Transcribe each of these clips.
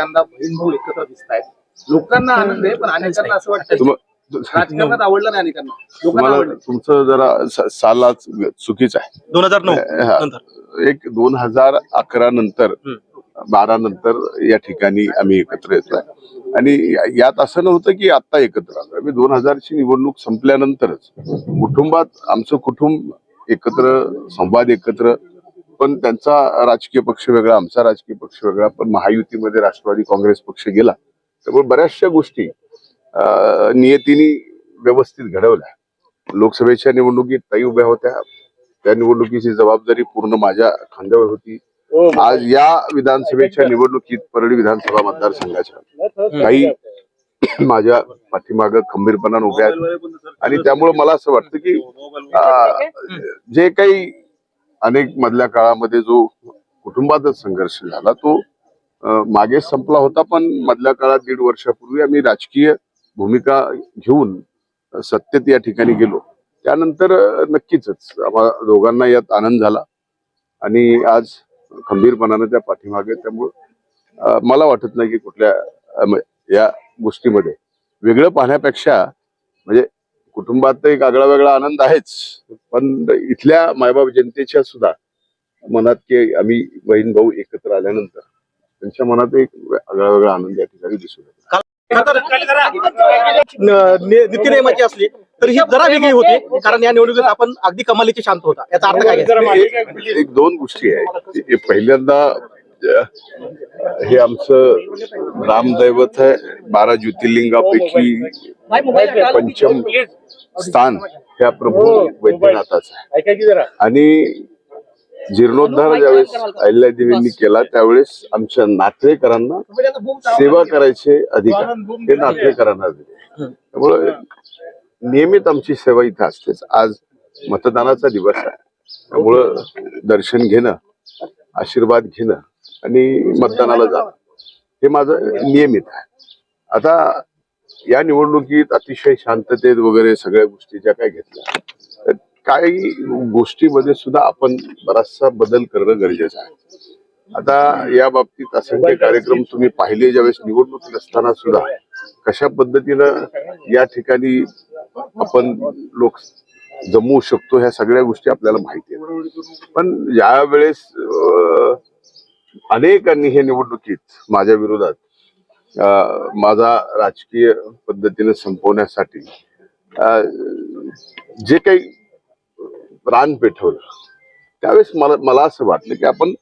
पहिल्यांदा बहीण भाऊ एकत्र दिसत आहेत. लोकांना आनंद आहे पण अनेकांना असं वाटतं राजकारणात आवडलं नाही अनेकांना. लोकांना तुमचं जरा स- सालाच चुकीचं आहे. दोन हजार नऊ. नंतर. एक दोन हजार अकरा नंतर. बारा नंतर या ठिकाणी आम्ही एकत्र येतोय. आणि यात असं नव्हतं की आता एकत्र आलो आम्ही दोन हजारची निवडणूक संपल्यानंतरच कुटुंबात आमचं कुटुंब एकत्र संवाद एकत्र पण त्यांचा राजकीय पक्ष वेगळा आमचा राजकीय पक्ष वेगळा पण महायुतीमध्ये राष्ट्रवादी काँग्रेस पक्ष गेला. त्यामुळे बऱ्याचशा गोष्टी नियतीने व्यवस्थित घडवल्या. लोकसभेच्या निवडणुकीत ताई उभ्या होत्या. त्या निवडणुकीची जबाबदारी पूर्ण माझ्या खांद्यावर होती. आज या विधानसभेच्या निवडणुकीत परळी विधानसभा मतदारसंघाच्या काही माझ्या पाठीमाग खंबीरपणाने उभ्या आहेत. आणि त्यामुळे मला असं वाटतं की अं, जे काही अनेक मधल्या काळामध्ये जो कुटुंबातच संघर्ष झाला तो मागे संपला होता. पण मधल्या काळात दीड वर्षापूर्वी आम्ही राजकीय भूमिका घेऊन सत्तेत या ठिकाणी गेलो. त्यानंतर नक्कीच आम्हा दोघांना यात आनंद झाला. आणि आज खंबीरपणानं त्या पाठीमागे त्यामुळं मला वाटत नाही की कुठल्या या गोष्टीमध्ये वेगळं पाहण्यापेक्षा म्हणजे कुटुंबात एक आगळा वेगळा आनंद आहेच. पण इथल्या मायबाप जनतेच्या सुद्धा मनात की आम्ही बहीण भाऊ एकत्र आल्यानंतर त्यांच्या मनात एक आगळा वेगळा आनंद या ठिकाणी दिसून येतो. न- नि- नीतिनियमाची असली तर ही जरा वेगळी होती कारण या निवडणुकीत आपण अगदी कमालीचे शांत होता. याचा अर्थ काय? एक- दोन गोष्टी आहेत. हे पहिल्यांदा हे आमचं रामदैवत आहे. बारा ज्योतिर्लिंगापैकी पंचम स्थान ह्या प्रभू वैद्यनाथाचं आहे. आणि जीर्णोद्धार ज्यावेळेस अहिल्यादेवींनी केला त्यावेळेस आमच्या नातेकरांना सेवा करायचे अधिकार. हे नातेकरांना दिले. त्यामुळे नियमित आमची सेवा इथं असतेच. आज मतदानाचा दिवस आहे. त्यामुळं दर्शन घेणं आशीर्वाद घेणं आणि मतदानाला जाणं हे माझं नियमित आहे. आता या निवडणुकीत अतिशय शांततेत वगैरे सगळ्या गोष्टी ज्या काय घेतल्या. तर काही गोष्टीमध्ये सुद्धा आपण बराचसा बदल करणं गरजेचं आहे. आता या बाबतीत असंख्य कार्यक्रम तुम्ही पाहिले ज्यावेळेस निवडणूक नसताना सुद्धा. कशा पद्धतीनं या ठिकाणी आपण लोक जमवू शकतो ह्या सगळ्या गोष्टी आपल्याला माहिती आहेत. पण ज्या वेळेस अनेकांनी हे निवडणुकीत माझ्या विरोधात माझा राजकीय पद्धतीने संपवण्यासाठी जे काही रान पेटवलं त्यावेळेस मला मला असं वाटलं की आपण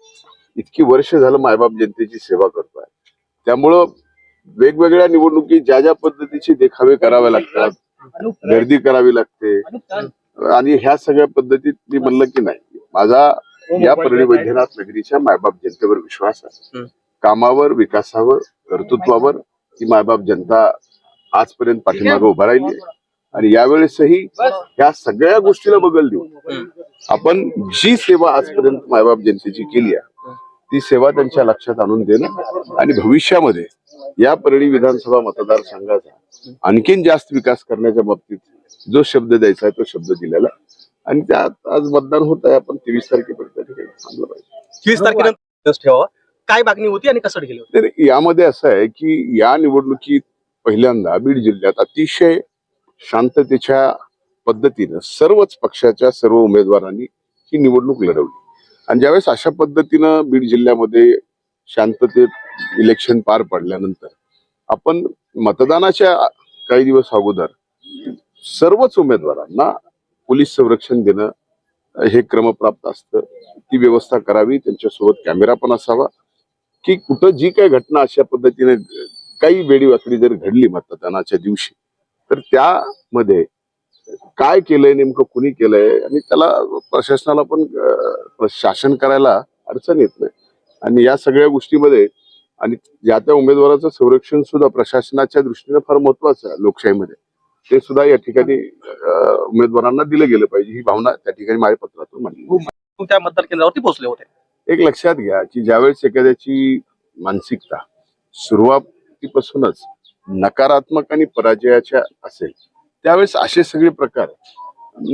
इतकी वर्ष झालं मायबाप जनतेची सेवा करतोय. त्यामुळं वेगवेगळ्या निवडणुकीत ज्या ज्या पद्धतीचे देखावे करावे लागतात गर्दी करावी लागते. आणि ह्या सगळ्या पद्धतीत मी म्हणलं की नाही. माझा या परळी वैद्यनाथ नगरीच्या मायबाप जनतेवर विश्वास आहे. कामावर विकासावर कर्तृत्वावर ही मायबाप जनता आजपर्यंत पाठीमागे उभा राहिली आहे. आणि यावेळेसही या सगळ्या गोष्टीला बगल देऊन आपण जी सेवा आजपर्यंत मायबाप जनतेची केली आहे ती सेवा त्यांच्या लक्षात आणून देणं आणि भविष्यामध्ये या परळी विधानसभा मतदारसंघाचा आणखीन जास्त विकास करण्याच्या बाबतीत जो शब्द द्यायचा आहे तो शब्द दिलेला. आणि त्यात आज मतदान होत आहे. आपण तेवीस तारखेपर्यंत ठिकाणी थांबलं पाहिजे. चोवीस तारखेनंतर काय मागणी होती आणि कसं तर यामध्ये असं आहे की या निवडणुकीत पहिल्यांदा बीड जिल्ह्यात अतिशय शांततेच्या पद्धतीनं सर्वच पक्षाच्या सर्व उमेदवारांनी ही निवडणूक लढवली. आणि ज्यावेळेस अशा पद्धतीनं बीड जिल्ह्यामध्ये शांततेत इलेक्शन पार पडल्यानंतर आपण मतदानाच्या काही दिवस अगोदर सर्वच उमेदवारांना पोलीस संरक्षण देणं हे क्रमप्राप्त असतं. ती व्यवस्था करावी त्यांच्यासोबत कॅमेरा पण असावा. की कुठं जी काही घटना अशा पद्धतीने काही वेळी जर घडली मतदानाच्या दिवशी तर त्यामध्ये काय केलंय नेमकं कुणी केलंय आणि त्याला प्रशासनाला पण शासन करायला अडचण येत नाही. आणि या सगळ्या गोष्टीमध्ये आणि ज्या त्या उमेदवाराचं संरक्षण सुद्धा प्रशासनाच्या दृष्टीने फार महत्वाचं आहे लोकशाहीमध्ये. ते सुद्धा या ठिकाणी उमेदवारांना दिलं गेलं पाहिजे. ही भावना त्या ठिकाणी माझ्या पत्रातून मांडली त्या मतदार केंद्रावरती पोहोचले होते. एक लक्षात घ्या की ज्यावेळेस एखाद्याची मानसिकता सुरुवातीपासूनच नकारात्मक आणि पराजयाच्या असेल त्यावेळेस असे सगळे प्रकार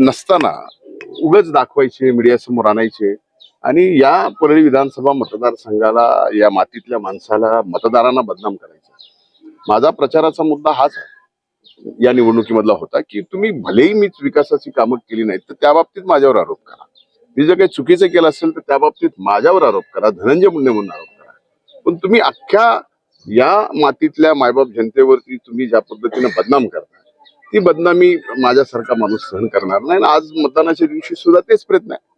नसताना उगच दाखवायचे मीडिया समोर आणायचे. आणि या परळी विधानसभा मतदारसंघाला या मातीतल्या माणसाला मतदारांना बदनाम करायचा. माझा प्रचाराचा मुद्दा हाच आहे. या निवडणुकीमधला होता की तुम्ही भलेही मीच विकासाची कामं केली नाहीत तर त्या बाबतीत माझ्यावर आरोप करा. मी जर काही चुकीचं केलं असेल तर त्या बाबतीत माझ्यावर आरोप करा धनंजय मुंडे म्हणून आरोप करा. पण तुम्ही अख्ख्या या मातीतल्या मायबाप जनतेवरती तुम्ही ज्या पद्धतीने बदनाम करता ती बदनामी माझ्यासारखा माणूस सहन करणार नाही. आणि आज मतदानाच्या दिवशी सुद्धा तेच प्रयत्न आहे.